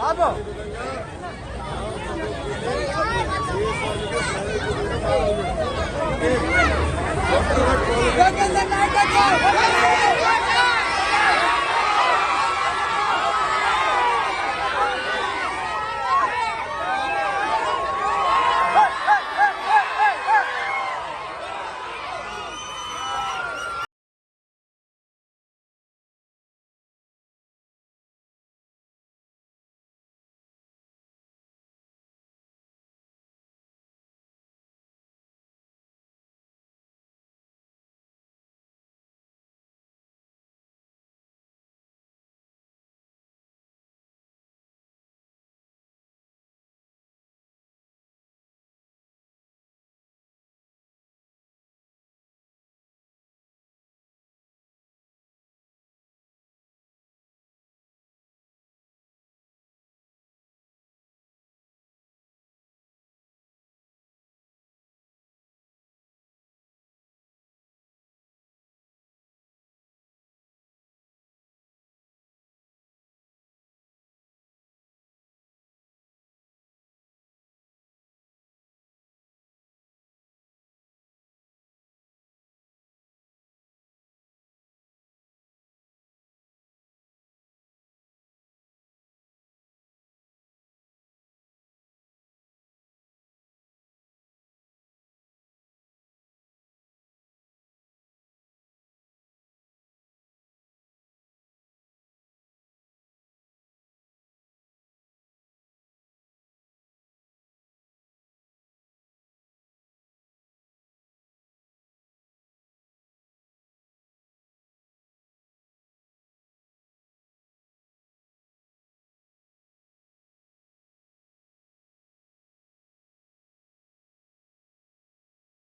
Babu Lokesh నాయకత్వం